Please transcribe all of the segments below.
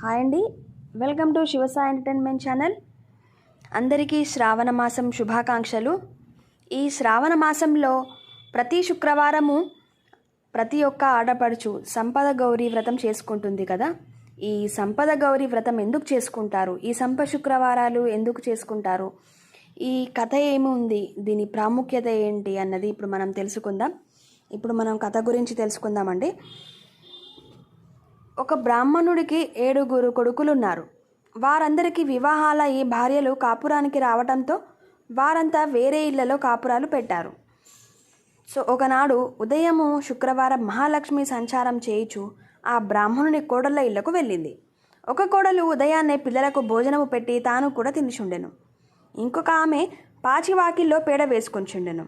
Hi అండి. Welcome to Shivasai entertainment channel. అందరికీ శ్రావణ మాసం శుభాకాంక్షలు. ఈ శ్రావణ మాసంలో ప్రతి శుక్రవారము ప్రతి ఒక్క ఆడపడుచు సంపద గౌరీ వ్రతం చేసుకుంటుంది కదా. ఈ సంపద గౌరీ వ్రతం ఎందుకు చేసుకుంటారు? ఈ సంప శుక్రవారాలు ఎందుకు చేసుకుంటారు? ఈ కథ ఏమి ఉంది దీని ప్రాముఖ్యత ఏంటి అన్నది ఇప్పుడు మనం తెలుసుకుందాం. ఇప్పుడు మనం కథ గురించి తెలుసుకుందామండి. ఒక బ్రాహ్మణుడికి ఏడుగురు కొడుకులున్నారు. వారందరికీ వివాహాల ఈ భార్యలు కాపురానికి రావడంతో వారంతా వేరే ఇళ్ళలో కాపురాలు పెట్టారు. సో ఒకనాడు ఉదయము శుక్రవారం మహాలక్ష్మి సంచారం చేయుచు ఆ బ్రాహ్మణుని కోడళ్ళ ఇళ్ళకు వెళ్ళింది. ఒక కోడలు ఉదయాన్నే పిల్లలకు భోజనము పెట్టి తాను కూడా తినిచుండెను. ఇంకొక ఆమె పాచివాకిల్లో పేడ వేసుకొంచుండెను.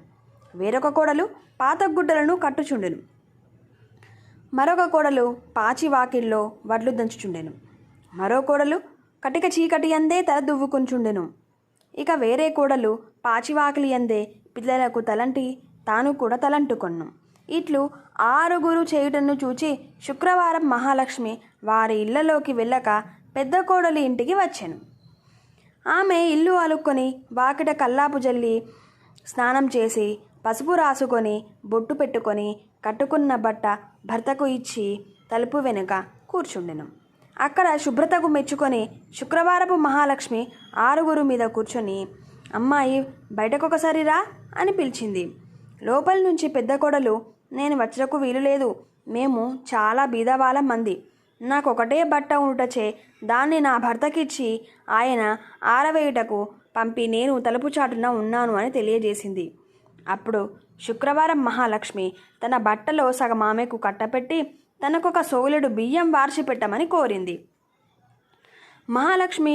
వేరొక కోడలు పాత గుడ్డలను కట్టుచుండెను. మరొక కోడలు పాచి వాకిల్లో వడ్లు దంచుచుండెను. మరో కోడలు కటిక చీకటి అందే తల దువ్వుకుంచుండెను ఇక వేరే కోడలు పాచివాకిలి అందే పిల్లలకు తలంటి తాను కూడా తలంటుకొన్ను. ఇట్లు ఆరుగురు చేయుటను చూచి శుక్రవారం మహాలక్ష్మి వారి ఇళ్ళలోకి వెళ్ళక పెద్ద కోడలి ఇంటికి వచ్చాను. ఆమె ఇల్లు అలుక్కొని వాకిట కల్లాపు జల్లి స్నానం చేసి పసుపు రాసుకొని బొట్టు పెట్టుకొని కట్టుకున్న బట్ట భర్తకు ఇచ్చి తలుపు వెనుక కూర్చుండెను. అక్కడ శుభ్రతకు మెచ్చుకొని శుక్రవారపు మహాలక్ష్మి ఆరుగురు మీద కూర్చొని అమ్మాయి బయటకొకసారి రా అని పిలిచింది. లోపల నుంచి పెద్ద కొడలు నేను వచ్చరకు వీలు లేదు. మేము చాలా బీదవాళ్ళం మంది. నాకు ఒకటే బట్ట ఉంటచే దాన్ని నా భర్తకిచ్చి ఆయన ఆరవేయుటకు పంపి నేను తలుపు చాటున ఉన్నాను అని తెలియజేసింది. అప్పుడు శుక్రవారం మహాలక్ష్మి. తన బట్టలో సగం ఆమెకు కట్టపెట్టి తనకొక సోలుడు బియ్యం వార్చి పెట్టమని కోరింది. మహాలక్ష్మి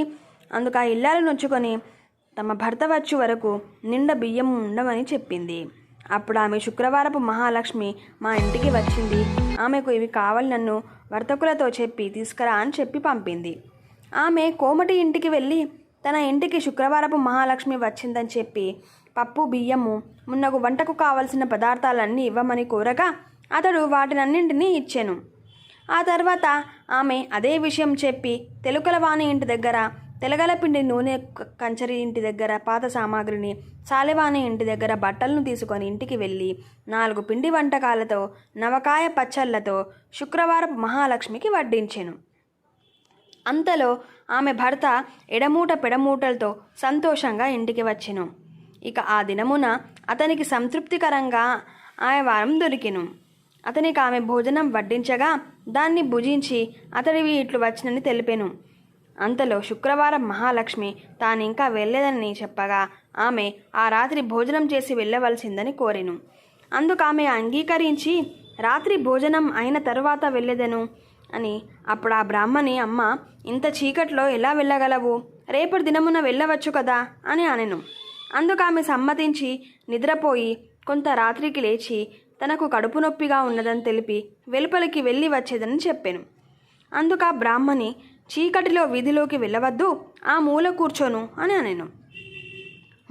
అందుకు ఆ ఇల్లాలు నొచ్చుకొని తమ భర్త వచ్చే వరకు నిండా బియ్యం ఉండమని చెప్పింది. అప్పుడు ఆమె శుక్రవారపు మహాలక్ష్మి మా ఇంటికి వచ్చింది. ఆమెకు ఇవి కావాలి నన్ను వర్తకులతో చెప్పి తీసుకురా అని చెప్పి పంపింది. ఆమె కోమటి ఇంటికి వెళ్ళి తన ఇంటికి శుక్రవారపు మహాలక్ష్మి వచ్చిందని చెప్పి పప్పు బియ్యము. మున్నగు వంటకు కావలసిన పదార్థాలన్నీ ఇవ్వమని కోరగా అతడు వాటినన్నింటినీ ఇచ్చాను. ఆ తర్వాత ఆమె అదే విషయం చెప్పి తెలుకలవాణి ఇంటి దగ్గర తెలగలపిండి నూనె కంచరి ఇంటి దగ్గర పాత సామాగ్రిని సాలెవాణి ఇంటి దగ్గర బట్టలను తీసుకొని ఇంటికి వెళ్ళి నాలుగు పిండి వంటకాలతో నవకాయ పచ్చళ్ళతో శుక్రవారపు మహాలక్ష్మికి వడ్డించెను. అంతలో ఆమె భర్త ఎడమూట పెడమూటలతో సంతోషంగా ఇంటికి వచ్చెను. ఇక ఆ దినమున అతనికి సంతృప్తికరంగా ఆయవారం దొరికెను. అతనికి ఆమె భోజనం వడ్డించగా దాన్ని భుజించి అతడివి ఇట్లు వచ్చినని తెలిపెను. అంతలో శుక్రవారం మహాలక్ష్మి తాను ఇంకా వెళ్ళలేదని చెప్పగా ఆమె ఆ రాత్రి భోజనం చేసి వెళ్ళవలసిందని కోరెను. అందుకు ఆమె అంగీకరించి రాత్రి భోజనం అయిన తరువాత వెళ్ళేదను అని. అప్పుడు ఆ బ్రాహ్మణి అమ్మ ఇంత చీకట్లో ఎలా వెళ్ళగలవు? రేపటి దినమున వెళ్ళవచ్చు కదా అని అనెను. అందుకు ఆమె సమ్మతించి నిద్రపోయి కొంత రాత్రికి లేచి తనకు కడుపు నొప్పిగా ఉన్నదని తెలిపి వెలుపలికి వెళ్ళి వచ్చేదని చెప్పాను. అందుకు ఆ బ్రాహ్మణి చీకటిలో వీధిలోకి వెళ్ళవద్దు ఆ మూల కూర్చోను అని అనెను.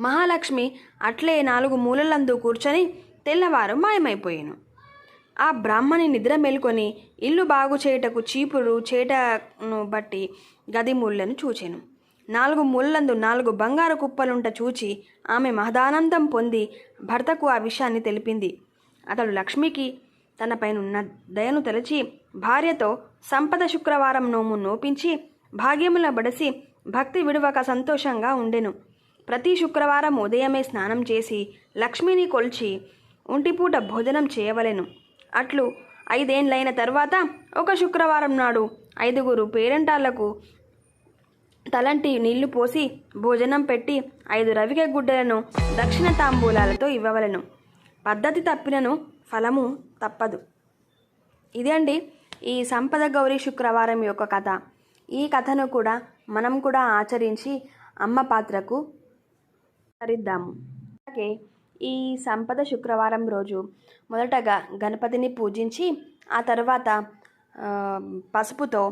మహాలక్ష్మి అట్లే నాలుగు మూలలందు కూర్చొని తెల్లవారు మాయమైపోయాను. ఆ బ్రాహ్మణి నిద్ర మేల్కొని ఇల్లు బాగు చేయుటకు చీపురు చేటను బట్టి గది మూలను చూచాను. నాలుగు ముళ్ళందు నాలుగు బంగారు కుప్పలుంట చూచి ఆమె మహదానందం పొంది భర్తకు ఆ విషయాన్ని తెలిపింది. అతడు లక్ష్మికి తనపైనున్న దయను తలచి భార్యతో సంపద శుక్రవారం నోము నోపించి భాగ్యముల బడసి భక్తి విడువక సంతోషంగా ఉండెను. ప్రతి శుక్రవారం ఉదయమే స్నానం చేసి లక్ష్మిని కొల్చి ఒంటిపూట భోజనం చేయవలెను. అట్లు ఐదేండ్లైన తర్వాత ఒక శుక్రవారం నాడు ఐదుగురు పేరెంటాళ్ళకు తలంటి నీళ్ళు పోసి భోజనం పెట్టి ఐదు రవిక గుడ్డలను దక్షిణ తాంబూలాలతో ఇవ్వవలెను. పద్ధతి తప్పినను ఫలము తప్పదు. ఇదే అండి ఈ సంపద గౌరీ శుక్రవారం యొక్క కథ. ఈ కథను కూడా మనం కూడా ఆచరించి అమ్మ పాత్రకు సరిద్దాము. అలాగే ఈ సంపద శుక్రవారం రోజు మొదటగా గణపతిని పూజించి ఆ తర్వాత పసుపుతో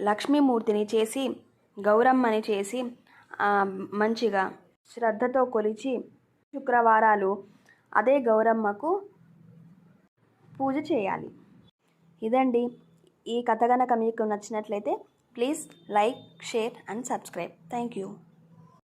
లక్ష్మీమూర్తిని చేసి గౌరమ్మని చేసి మంచిగా శ్రద్ధతో కొలిచి శుక్రవారాలు అదే గౌరమ్మకు పూజ చేయాలి. ఇదండి. ఈ కథ గనక మీకు నచ్చినట్లయితే please like share and subscribe. Thank you.